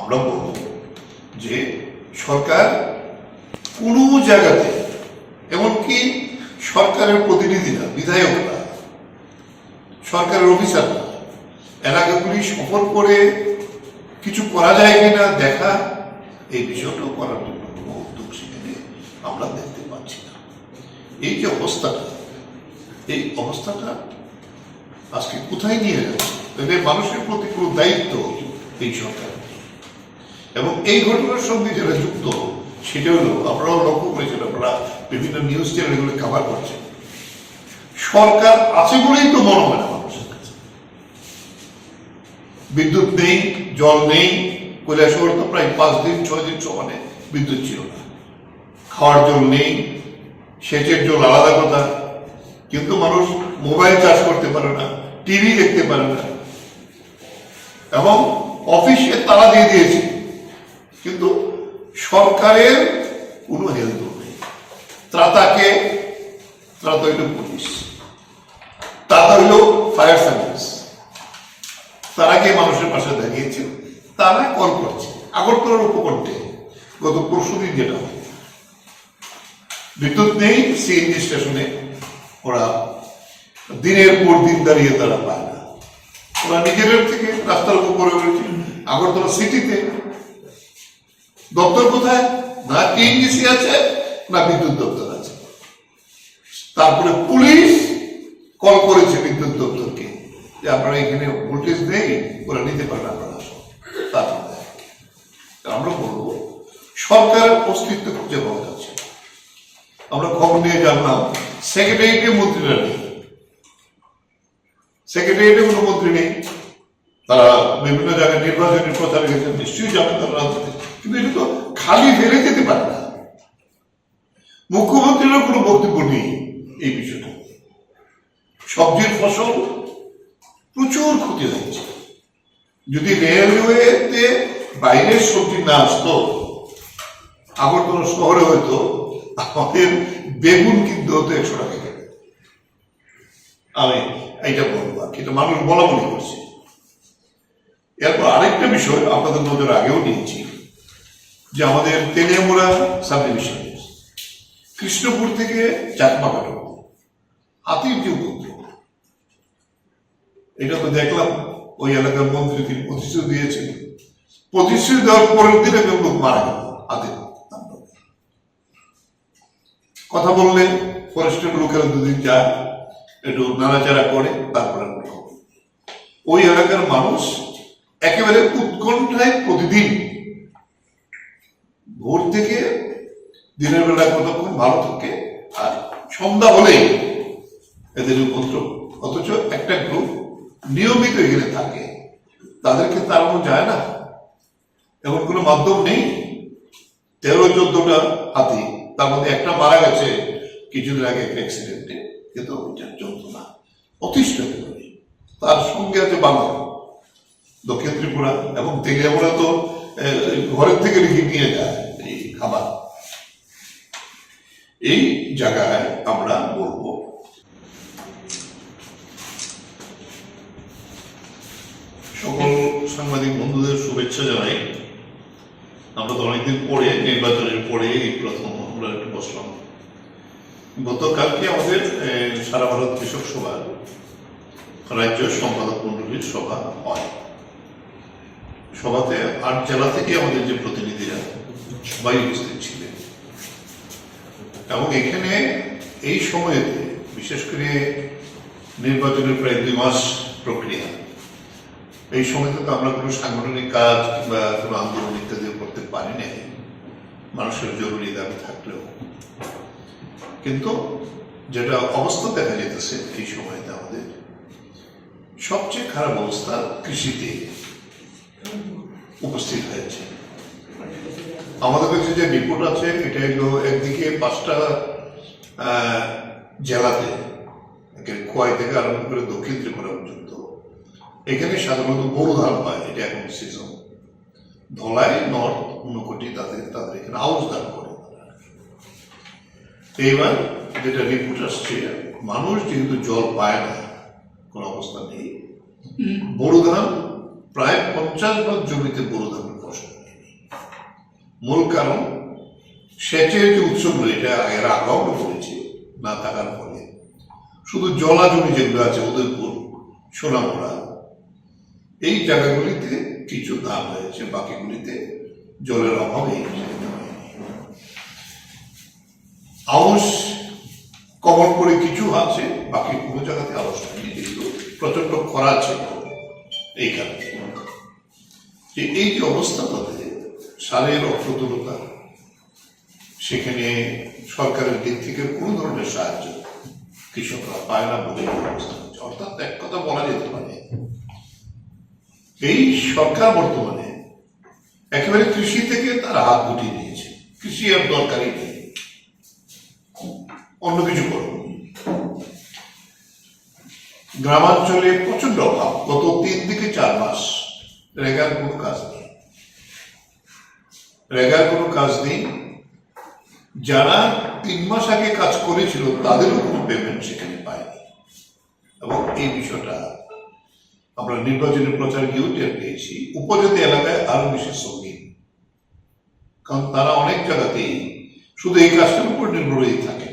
আমরা বলব যে সরকার কোনো জায়গাতে, এমনকি সরকারের প্রতিনিধিরা, বিধায়করা, সরকারের অফিসাররা, এলাকাগুলি সফর করে কিছু করা যায় কিনা দেখা, এই বিষয়টাও করার জন্য কোনো উদ্যোগ সেখানে আমরা দেখতে পাচ্ছি না। এই যে অবস্থাটা, এই অবস্থাটা আজকে কোথায় নিয়ে যাচ্ছে মানুষের প্রতি কোনো দায়িত্ব এই সরকার এবং এই ঘটনার সঙ্গে যারা যুক্ত সেটা হলো, আপনারাও লক্ষ্য করেছেন, আপনারা বিভিন্ন নিউজ চ্যানেলগুলো কাভার করছেন। সরকার আছে বলেই তো মনে হয় না বিদ্যুৎ নেই, জল নেই কৈলাসহর তো প্রায় পাঁচ দিন, ছয় দিন সমানে বিদ্যুৎ ছিল না। খাওয়ার জল নেই, সেচের জল আলাদা কথা। কিন্তু মানুষ মোবাইল চার্জ করতে পারে না, টিভি দেখতে পারে না। এবং অফিসে তালা দিয়ে দিয়েছে। কিন্তু সরকারের কোনো হেল্প নেই। ত্রাতাকে, ত্রাতা হইল পুলিশ। ত্রাতা হইল ফায়ার সার্ভিস। তারা গিয়ে মানুষের পাশে দাঁড়িয়েছে। তারা কল করছে। আগরতলার উপকণ্ঠে গত পরশু দিন যেটা বিদ্যুৎ নেই, সিএনজি স্টেশনে ওরা দিনের পর দিন দাঁড়িয়ে তারা পায় না। ওরা নিজেদের থেকে রাস্তার উপর আগরতলা সিটিতে দপ্তর কোথায়? না টিএনজিসি আছে, না বিদ্যুৎ দপ্তর আছে। তারপরে পুলিশ কল করেছে বিদ্যুৎ দপ্তরকে যে আপনারা এখানে ভোল্টেজ নেই, ওরা নিতে পারেন আপনারা। আমরা বলব, সরকার অস্তিত্ব খুঁজে পাওয়া যাচ্ছে। আমরা খবর নিয়ে জানলাম সেক্রেটারিয়েটে মন্ত্রীরা নেই। সেক্রেটারিয়েটে কোনো মন্ত্রী নেই। তারা বিভিন্ন জায়গায় নির্বাচনী প্রচারে গেছেন নিশ্চয়ই যাবেন তারা কিন্তু এটা তো খালি ফেলে যেতে পারে না। মুখ্যমন্ত্রীরও কোনো বক্তব্য নেই এই বিষয়টা। সবজির ফসল প্রচুর ক্ষতি হয়েছে যদি রেলওয়েতে বাইরের সবজি না আসতো আগরতলা শহরে হয়তো আমাদের বেগুন কিনতে হতো একশো টাকা। আমি এইটা বলব আর কি, মানুষ বলা বলি করছে। এরপর আরেকটা বিষয় আপনাদের নজর আগেও নিয়েছি, যে আমাদের তেলিয়ামুড়া সাব ডিভিশন কৃষ্ণপুর থেকে চাকমা কাটো হাতির যে এটা তো দেখলাম, ওই এলাকার মন্ত্রী তিনি প্রতিশ্রুতি দিয়েছেন। প্রতিশ্রুতি দেওয়ার পরের দিন একজন লোক মারা গেল, হাতির কথা বললে ফরেস্টের লোকেরা দুদিন যায়, একটু নাড়াচাড়া করে, তারপরে। ওই এলাকার মানুষ একেবারে উৎকণ্ঠায় প্রতিদিন ভোর থেকে দিনের বেলা কতক্ষণ? ভালো থাকে। আর সন্ধ্যা হলেই এদের উপদ্রব। অথচ একটা গ্রুপ নিয়মিত এখানে থাকে। তাদেরকে তাড়ানো যায় না। এমন কোনো মাধ্যম নেই। তেরো, চোদ্দটা হাতি। তার মধ্যে একটা মারা গেছে কিছুদিন আগে একটা অ্যাক্সিডেন্টে কিন্তু না। অতিষ্ঠ তার সঙ্গে আছে বাংলা দক্ষিণ ত্রিপুরা এবং তেলিয়ামুড়া তো ঘরের থেকে রেখে নিয়ে যায় এই খাবার। এই জায়গায় আমরা বলব, সকল সাংবাদিক বন্ধুদের শুভেচ্ছা জানাই। আমরা তো অনেকদিন পরে, নির্বাচনের পরে এই প্রথম আমরা একটু বসলাম। গতকালকে আমাদের সারা ভারত কৃষক সভা, রাজ্য সম্পাদক মন্ডলীর সভা হয়। সভাতে আট জেলা থেকে আমাদের যে প্রতিনিধিরা সবাই উপস্থিত ছিলেন। এবং এখানে এই সময়ে বিশেষ করে নির্বাচনের প্রায় দুই মাস প্রক্রিয়া, এই সময়তে তো আমরা কোনো সাংগঠনিক কাজ কিংবা কোনো আন্দোলন ইত্যাদি করতে পারি না মানুষের জরুরি দাবি থাকলেও। কিন্তু যেটা অবস্থা দেখা যেতেছে এই সময়তে আমাদের, সবচেয়ে খারাপ অবস্থা কৃষিতে। উপস্থিত হয়েছে। আমাদের কাছে যে রিপোর্ট আছে এটা হলো একদিকে পাঁচটা জেলাতে খোয়াই থেকে আরম্ভ করে দক্ষিণ ত্রিপুরা পর্যন্ত। এখানে সাধারণত বোরো ধান হয় এটা এখন সিজন ধলাই নর্থ ঊনকোটি তাদের তাদের এখানে আউশ ধান করে। এইবার যেটা রিপোর্ট আসছে মানুষ যেহেতু জল পায় না কোনো অবস্থা নেই বোরো ধান প্রায় পঞ্চাশ ভাগ জমিতে বোরো ধান ফসল। মূল কারণ, সেচের যে উৎসগুলো, এটা এর আগেও আমরা না থাকার ফলে। শুধু জলা জমি যেগুলো আছে, উদয়পুর, সোনামুড়া, এই জায়গাগুলিতে কিছু দাম হয়েছে বাকিগুলিতে জলের অভাবে আউশ কমন করে কিছু আছে, বাকি কোনো জায়গাতে আউশ যেগুলো প্রচণ্ড খরা ছিল। এই কারণে যে এই যে অবস্থাটাতে সারের অপ্রতুলতা, সেখানে সরকারের দিক থেকে কোনো ধরনের সাহায্য কৃষকরা পায় না বলে অবস্থা অর্থাৎ এক কথা বলা যেতে পারে, এই সরকার বর্তমানে একেবারে কৃষি থেকে তার হাত গুটিয়ে নিয়েছে। কৃষি আর দরকারই নেই। অন্য কিছু করো গ্রামাঞ্চলে প্রচণ্ড অভাব। গত তিন থেকে চার মাস রেগার কোনো কাজ নেই। রেগার কোনো কাজ নেই। যারা তিন মাস আগে কাজ করেছিল, তাদেরও কোনো পেমেন্ট সেখানে পায়নি। এবং এই বিষয়টা আমরা নির্বাচনী প্রচার গিয়েও টের পেয়েছি। উপজাতি এলাকায় আরও বেশি সঙ্গীন কারণ তারা অনেক জায়গাতেই শুধু এই কাজটার উপর নির্ভর হয়ে থাকে।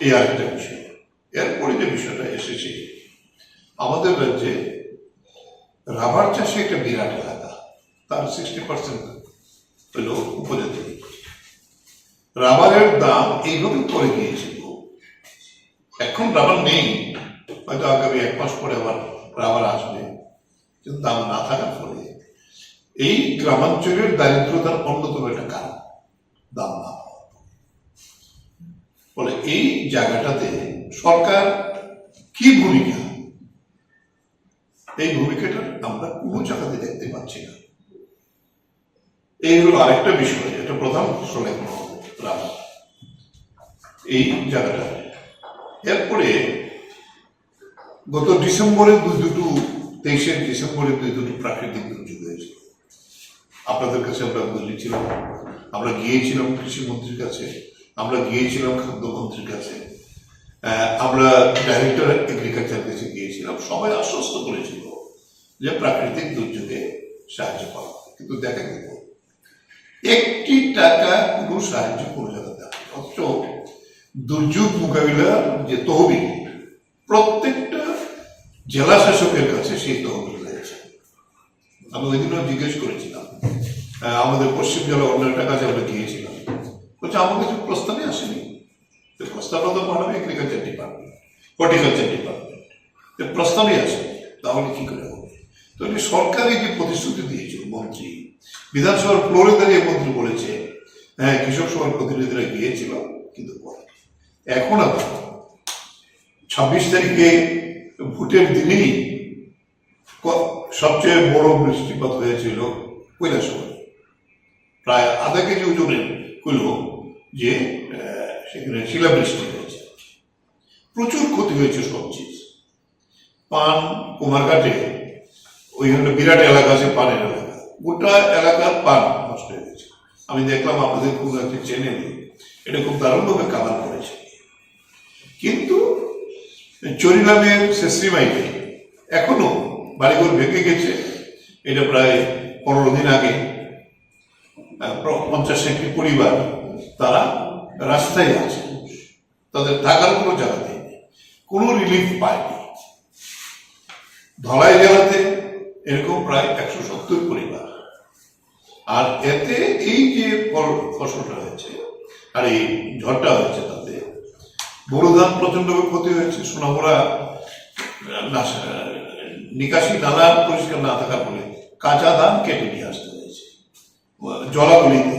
এই আরেকটা বিষয় এরপরে যে বিষয়টা এসেছে, আমাদের রাজ্যে রাবার চাষে একটা বিরাট এলাকা তার সিক্সটি পার্সেন্ট হল উপজাতি। রাবারের দাম এইভাবে পড়ে গিয়েছিল। এখন রাবার নেই, হয়তো আগামী এক মাস পরে আবার রাবার আসবে, কিন্তু দাম না থাকার ফলে এই গ্রামাঞ্চলের দারিদ্রতার অন্যতম একটা কারণ, দাম না ফলে এই জায়গাটাতে সরকার কি ভূমিকা? এই ভূমিকাটা আমরা কোনো জায়গাতে দেখতে পাচ্ছি না। এই হলো আরেকটা বিষয়, এটা প্রধান রাবার এই জায়গাটা। এরপরে গত ডিসেম্বরে দুই দুটো, তেইশের ডিসেম্বরে দুই দুটো প্রাকৃতিক দুর্যোগ হয়েছিল আপনাদের কাছে আমরা বলেছিলাম আমরা গিয়েছিলাম কৃষিমন্ত্রীর কাছে, আমরা গিয়েছিলাম খাদ্যমন্ত্রীর কাছে। আমরা ডাইরেক্টর এগ্রিকালচার কাছে গিয়েছিলাম, সবাই আশ্বস্ত করেছিল যে প্রাকৃতিক দুর্যোগে সাহায্য হবে। কিন্তু দেখা গেল, একটি টাকা কোনো সাহায্য জায়গাতে দেওয়া অথচ দুর্যোগ মোকাবিলা যে তহবিল, প্রত্যেকটা জেলা শাসকের কাছে সেই তহবিল রয়েছে। আমি ওই দিনও জিজ্ঞেস করেছিলাম আমাদের পশ্চিম জেলা অন্যটার কাছে আমরা গিয়েছিলাম। বলছে আমার কিছু প্রস্তাবই আসেনি তো প্রস্তাবটা এগ্রিকালচার ডিপার্টমেন্ট হর্টিকালচার ডিপার্টমেন্ট তো প্রস্তাবই আসেনি তাহলে কি করে হবে? তো সরকারি যে প্রতিশ্রুতি দিয়েছিল মন্ত্রী, বিধানসভার ফ্লোরে দাঁড়িয়ে মন্ত্রী বলেছে হ্যাঁ কৃষক সভার প্রতিনিধিরা গিয়েছিল, কিন্তু এখন আবার ছাব্বিশ তারিখে ভোটের দিনেই সবচেয়ে বড় বৃষ্টিপাত হয়েছিল কৈলাসহরে। প্রায় আধা কেজি ওজনের হইল যে সেখানে শিলাবৃষ্টি হয়েছে। প্রচুর ক্ষতি হয়েছে সবজি পান, কুমারঘাটে ওইখানে বিরাট এলাকা আছে, পানের এলাকা। গোটা এলাকার পান নষ্ট হয়ে গেছে। আমি দেখলাম আপনাদের কোনো একটা চ্যানেল এটা খুব দারুণভাবে কাভার করেছে। কিন্তু চরিলামের শেষরিমাইতে এখনও বাড়িঘর ভেঙে গেছে। এটা প্রায় পনেরো দিন আগে পঞ্চাশ একটি পরিবার তারা রাস্তায় আছে। তাদের থাকার কোনো জায়গা নেই। কোনো রিলিফ পায়নি। ধলাই জেলাতে এরকম প্রায় একশো সত্তর পরিবার। আর এতে এই যে ফসলটা হয়েছে, আর এই ঝড়টা হয়েছে তাতে বড় ধান প্রচন্ডভাবে ক্ষতি হয়েছে। সোনামুড়া নিকাশি নালা পরিষ্কার না থাকার ফলে কাঁচা ধান কেটে নিয়ে আসতে হয়েছে। জলাগুলিতে